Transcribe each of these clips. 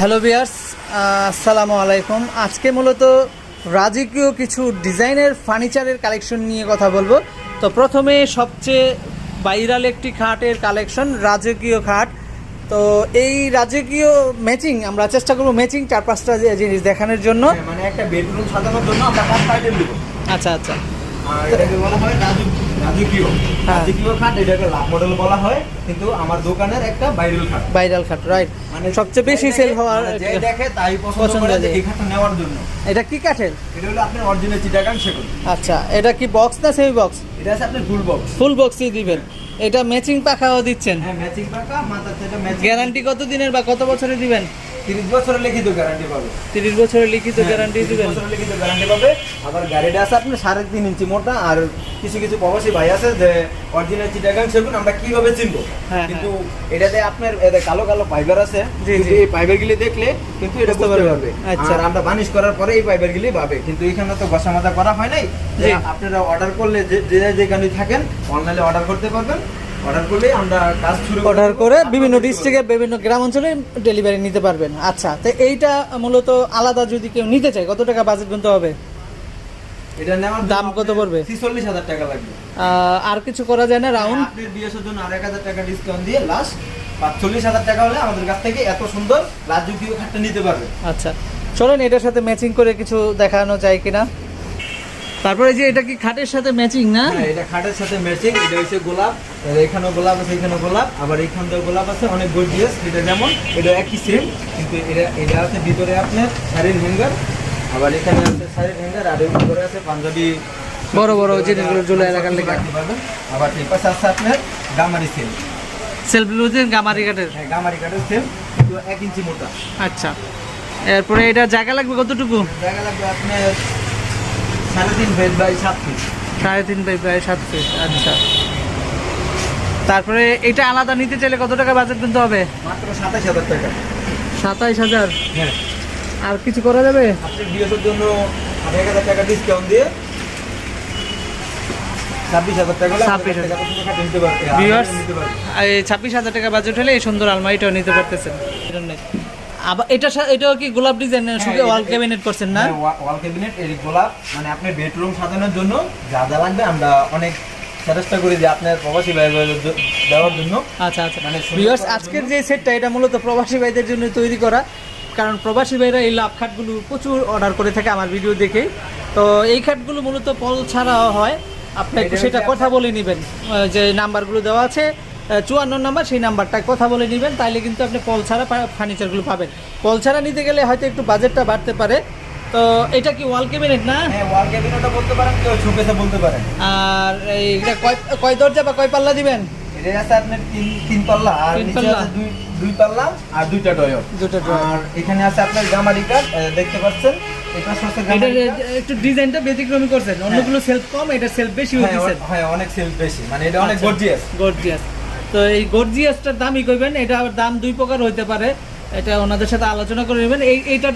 Hello বিয়ার্স আসসালামু আলাইকুম। আজকে মূলত রাজকীয় কিছু ডিজাইনের ফার্নিচারের কালেকশন নিয়ে কথা বলব। তো প্রথমে সবচেয়ে ভাইরাল একটি খাটের কালেকশন রাজকীয় খাট। তো এই রাজকীয় ম্যাচিং আমরা চেষ্টা করব ম্যাচিং চার পাঁচটা জিনিস দেখানোর জন্য। হ্যাঁ, মানে একটা বেডরুম সাজানোর জন্য আমরা আচ্ছা আচ্ছা। আর এটাকে হয় রাজকীয়। বলা হয় কিন্তু আমার দোকানের একটা ভাইরাল খাট। ভাইরাল রাইট মানে সবচেয়ে বেশি সেল হওয়ার মানে দেখে তাই পছন্দ করে এই খাটটা নেওয়ার জন্য। এটা কি কাঠের? এটা হলো আপনার অরিজিনাল চিটাগাং সেগুন। আচ্ছা এটা কি বক্স না সেমি বক্স এটা আছে আপনার ফুল বক্স ফুল বক্সই দিবেন। এটা ম্যাচিং পাখাও দিচ্ছেন। হ্যাঁ ম্যাচিং মাথার থেকে ম্যাচিং গ্যারান্টি কত দিনের বা কত বছরের দিবেন? 30 বছরের লিখিত গ্যারান্টি পাবে। তিরিশ বছরের লিখিত হ্যাঁ, গ্যারান্টি 30 দিবেন। বছরের লিখিত গ্যারান্টি পাবে। আবার গাড়িটা আছে সাড়ে তিন ইঞ্চি মোটা আর কিছু কিছু প্রবাসী ভাই আছে যে অরিজিনাল চিটাগাং সেগুন আমরা কীভাবে চিনবো? হ্যাঁ, কিন্তু এটাতে আপনার এতে কালো কালো ফাইবার আছে। কিন্তু এই ফাইবার গুলি দেখলে কিন্তু এটা বুঝতে পারবে। আচ্ছা। আর আমরা বানিশ করার পরে এই ফাইবার গুলি পাবে। কিন্তু এখানে তো মাজা করা হয় নাই। যে আপনারা অর্ডার করলে যে যে যেখানে থাকেন অনলাইনে অর্ডার করতে পারবেন। অর্ডার করলে আমরা কাজ শুরু অর্ডার করে বিভিন্ন ডিস্ট্রিক্টে বিভিন্ন গ্রাম অঞ্চলে ডেলিভারি নিতে পারবেন। আচ্ছা তো এইটা মূলত আলাদা যদি কেউ নিতে চায় কত টাকা বাজেট গুনতে হবে? এটা নেওয়ার দাম কত পড়বে? ছিচল্লিশ হাজার টাকা লাগবে। আর কিছু করা যায় না রাউন্ড আপনার বিয়ের জন্য আর এক হাজার টাকা ডিসকাউন্ট দিয়ে লাস্ট পাঁচচল্লিশ হাজার টাকা হলে আমাদের কাছ থেকে এত সুন্দর রাজকীয় খাটটা নিতে পারবে। আচ্ছা চলেন এটার সাথে ম্যাচিং করে কিছু দেখানো যায় কিনা। তারপরে যে এটা কি খাটের সাথে ম্যাচিং না? হ্যাঁ এটা খাটের সাথে ম্যাচিং এটা হচ্ছে গোলাপ আর এখানেও গোলাপ আছে এখানেও গোলাপ আবার এখানটাও গোলাপ আছে অনেক গর্জিয়াস এটা যেমন এটা একই সেম কিন্তু এটা এটা আছে ভিতরে আপনার শাড়ির হ্যাঙ্গার আবার এখানে আছে শাড়ির হ্যাঙ্গার আর এর ভিতরে আছে পাঞ্জাবি বড় বড় জিনিসগুলো ঝুলে রাখার লেগে। আবার এই পাশে আছে আপনার গামারি সেল সেলফ লুজের গামারি কাঠের? হ্যাঁ গামারি কাঠের সেল কিন্তু এক ইঞ্চি মোটা। আচ্ছা। এরপরে এটা জায়গা লাগবে কতটুকু? জায়গা লাগবে আপনার সাড়ে তিন ফিট বাই সাত ফিট। সাড়ে তিন বাই প্রায় সাত ফিট আচ্ছা। তারপরে এটা আলাদা নিতে চাইলে কত টাকা বাজেট কিনতে হবে? মাত্র সাতাশ হাজার টাকা। সাতাইশ হাজার? হ্যাঁ। আর কিছু করা যাবে? আপনি জন্য হাজার টাকা ডিসকাউন্ট দিয়ে ছাব্বিশ হাজার টাকা হলে আমাদের 26,000 কাছ থেকে এত সুন্দর খাট নিতে পারবে Viewers, নিতে পারবে। এই ছাব্বিশ হাজার টাকা বাজেট হলে এই সুন্দর আলমারিটাও নিতে পারতেছেন। আবার এটা এটাও কি গোলাপ ডিজাইন শুধু ওয়াল ক্যাবিনেট করছেন না? ওয়াল ক্যাবিনেট এর গোলাপ মানে আপনি বেডরুম সাজানোর জন্য যা যা লাগবে আমরা অনেক চেষ্টা করি যে আপনার প্রবাসী ভাই বোনদের জ- দেওয়ার জন্য। আচ্ছা আচ্ছা। মানে ভিউয়ার্স আজকের যে সেটটা এটা মূলত প্রবাসী ভাইদের জন্য তৈরি করা। কারণ প্রবাসী ভাইরা এই লাভ খাটগুলো প্রচুর অর্ডার করে থাকে আমার ভিডিও দেখে। তো এই খাটগুলো মূলত পল ছাড়াও হয়। আপনি একটু সেটা কথা বলে নেবেন। যে নাম্বারগুলো দেওয়া আছে। চুয়ান্ন নাম্বার সেই নাম্বারটা কথা বলে নেবেন তাইলে কিন্তু আপনি পল ছাড়া ফার্নিচারগুলো পাবেন। পল ছাড়া নিতে গেলে হয়তো একটু বাজেটটা বাড়তে পারে। তো এটা কি ওয়াল ক্যাবিনেট না? হ্যাঁ ওয়াল ক্যাবিনেটও বলতে পারেন কেউ শোকেসে বলতে পারেন। আর এইটা কয় কয় দরজা বা কয় পাল্লা দিবেন? এটা আছে আপনার তিন তিন পাল্লা আর নিচে আছে দুই দুই পাল্লা আর দুইটা। আর এখানে আছে আপনার গামারি দেখতে পাচ্ছেন? এটা হচ্ছে গামারি একটু ডিজাইনটা ব্যতিক্রমী করছেন। অন্যগুলো সেলফ কম এটা সেলফ বেশি হ্যাঁ, হয়েছে হ্যাঁ অনেক সেল বেশি। মানে এটা অনেক আচ্ছা। গর্জিয়াস গর্জিয়াস তো এই গর্জিয়াসটার দামই কইবেন এটা দাম দুই প্রকার হইতে পারে। এটা ওনাদের সাথে আলোচনা করে নেবেন। এই এইটা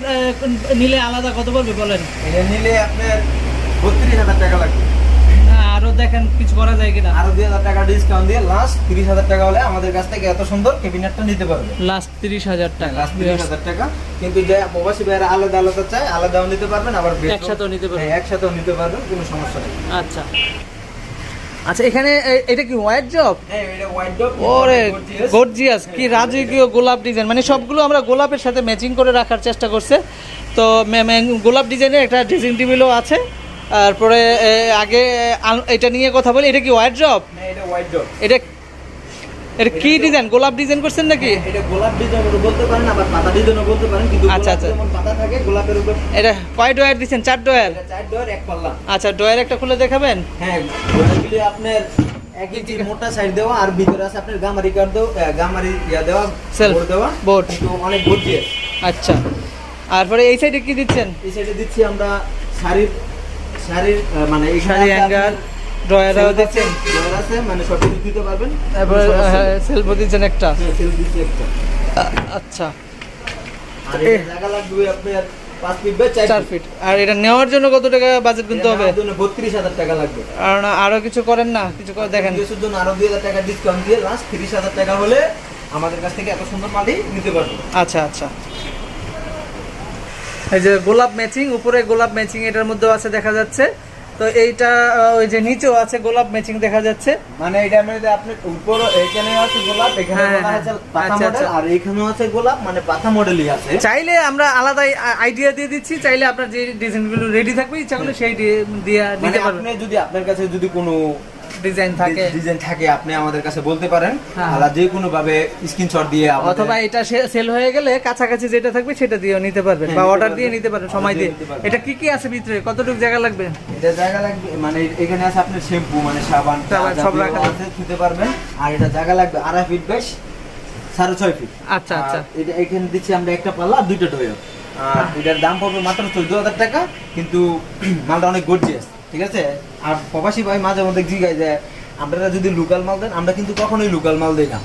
নিলে আলাদা কত পড়বে বলেন? এটা নিলে আপনার বত্রিশ হাজার টাকা লাগবে। আরও দেখেন কিছু করা যায় কিনা। আরও দুই হাজার টাকা ডিসকাউন্ট দিয়ে লাস্ট তিরিশ হাজার টাকা হলে আমাদের কাছ থেকে এত সুন্দর ক্যাবিনেটটা নিতে পারবে। লাস্ট তিরিশ হাজার টাকা। লাস্ট তিরিশ হাজার টাকা। কিন্তু যে প্রবাসী ভাইয়েরা আলাদা আলাদা চায় আলাদাও নিতে পারবেন আবার একসাথেও নিতে পারবেন। হ্যাঁ, একসাথেও নিতে পারবেন কোনো সমস্যা নেই। আচ্ছা। আচ্ছা এখানে এটা কি হোয়াইট জব ওরে গর্জিয়াস কি রাজকীয় গোলাপ ডিজাইন মানে সবগুলো আমরা গোলাপের সাথে ম্যাচিং করে রাখার চেষ্টা করছে। তো গোলাপ ডিজাইনের একটা ড্রেসিং টেবিলও আছে। তারপরে আগে এটা নিয়ে কথা বলি এটা কি হোয়াইট জব এটা এটা কি ডিজাইন গোলাপ ডিজাইন করছেন নাকি? এটা গোলাপ ডিজাইন বলতে পারেন আবার পাতা ডিজাইনও বলতে পারেন কিন্তু আচ্ছা, আচ্ছা। যেমন পাতা থাকে গোলাপের উপর এটা কয় ডয়ার দিচ্ছেন? চার ডয়ার? চার ডোর এক পাল্লা। আচ্ছা ডয়ার একটা খুলে দেখাবেন। হ্যাঁ গোলাপগুলি আপনার এক ইঞ্চি মোটা সাইড দেওয়া আর ভিতরে আছে আপনার গামারি কাঠ দেওয়া গামারি ইয়া দেওয়া board দেওয়া board। কিন্তু অনেক গর্জিয়াস আচ্ছা। তারপরে এই সাইডে কি দিচ্ছেন? এই সাইডে দিচ্ছি আমরা শাড়ির শাড়ির মানে এই শাড়ি হ্যাঙ্গার ডয়ারও দিচ্ছেন ডয়ার আছে মানে সব কিছু দিতে পারবেন। তারপরে সেলফও দিচ্ছেন একটা। হ্যাঁ, সেল দিচ্ছি একটা। আচ্ছা। আর এই জায়গা লাগবে আপনার ফিট আর এটা নেওয়ার জন্য কত টাকা বাজেট কিনতে হবে? বত্রিশ হাজার টাকা লাগবে। আর না আরও কিছু করেন না কিছু করে দেখেন। জন্য আরও দুই হাজার টাকা ডিসকাউন্ট দিয়ে লাস্ট তিরিশ হাজার টাকা হলে আমাদের কাছ থেকে এত সুন্দর মালই নিতে পারবে আচ্ছা আচ্ছা। এই যে গোলাপ ম্যাচিং উপরে গোলাপ ম্যাচিং এটার মধ্যেও আছে দেখা যাচ্ছে। তো এইটা ওই যে নিচেও আছে গোলাপ ম্যাচিং দেখা যাচ্ছে মানে এটা মানে আপনি উপর এখানে আছে গোলাপ এখানে হ্যাঁ, বলা হ্যাঁ। আছে পাতা আচ্ছা, মডেল আচ্ছা। আর এখানেও আছে গোলাপ মানে পাতা মডেলই আছে চাইলে আমরা আলাদা আইডিয়া দিয়ে দিচ্ছি চাইলে আপনার যে ডিজাইনগুলো রেডি থাকবে ইচ্ছা করলে সেই দিয়ে দিতে নিতে পারবেন আপনি যদি আপনার কাছে যদি কোনো ডিজাইন থাকে। ডিজাইন থাকে আপনি আমাদের কাছে বলতে পারেন। হ্যাঁ। যে কোনো ভাবে স্ক্রিনশট দিয়ে অথবা এটা সেল হয়ে গেলে কাছাকাছি যেটা থাকবে সেটা নিতে পারবেন হ্যাঁ, বা অর্ডার দিয়ে নিতে পারবেন সময় দিয়ে। এটা কি কি আছে ভিতরে? কতটুকু জায়গা লাগবে? এটা জায়গা লাগবে মানে এখানে আছে আপনার শ্যাম্পু মানে সাবান সব রাখা আছে পারবেন। আর এটা জায়গা লাগবে আড়াই ফিট বেশ সাড়ে ছয় ফিট আচ্ছা আচ্ছা। এটা এখানে দিচ্ছি আমরা একটা পাল্লা দুইটা ডোয়ো এটার দাম পড়বে মাত্র চোদ্দ হাজার টাকা কিন্তু মালটা অনেক গর্জিয়াস ঠিক আছে? আর প্রবাসী ভাই মাঝে মধ্যে জিগাই যায় আপনারা যদি লোকাল মাল দেন আমরা কিন্তু কখনোই লোকাল মাল দিই না।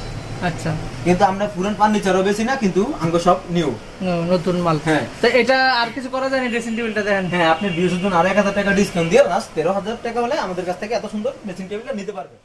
আচ্ছা। কিন্তু আমরা পুরান ফার্নিচারও বেশি না কিন্তু আঙ্গ সব নিউ নতুন মাল। হ্যাঁ। তো এটা আর কিছু করা যায় না ড্রেসিং টেবিলটা দেখেন? হ্যাঁ আপনি বিয়ের জন্য আড়াই হাজার টাকা ডিসকাউন্ট দিয়ে লাস্ট তেরো হাজার টাকা হলে আমাদের কাছ থেকে এত সুন্দর মেশিন টেবিলটা নিতে পারবেন।